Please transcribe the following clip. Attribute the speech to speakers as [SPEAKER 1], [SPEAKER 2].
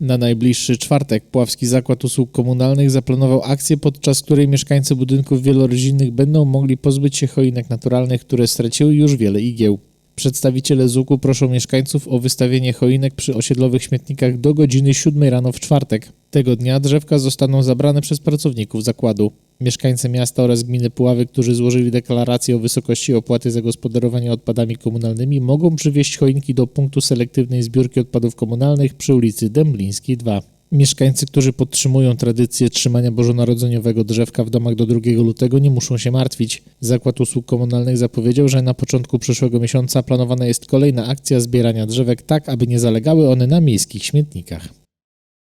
[SPEAKER 1] Na najbliższy czwartek Puławski Zakład Usług Komunalnych zaplanował akcję, podczas której mieszkańcy budynków wielorodzinnych będą mogli pozbyć się choinek naturalnych, które straciły już wiele igieł. Przedstawiciele ZUK-u proszą mieszkańców o wystawienie choinek przy osiedlowych śmietnikach do godziny 7 rano w czwartek. Tego dnia drzewka zostaną zabrane przez pracowników zakładu. Mieszkańcy miasta oraz gminy Puławy, którzy złożyli deklarację o wysokości opłaty za gospodarowanie odpadami komunalnymi, mogą przywieźć choinki do punktu selektywnej zbiórki odpadów komunalnych przy ulicy Dęblińskiej 2. Mieszkańcy, którzy podtrzymują tradycję trzymania bożonarodzeniowego drzewka w domach do 2 lutego nie muszą się martwić. Zakład Usług Komunalnych zapowiedział, że na początku przyszłego miesiąca planowana jest kolejna akcja zbierania drzewek tak, aby nie zalegały one na miejskich śmietnikach.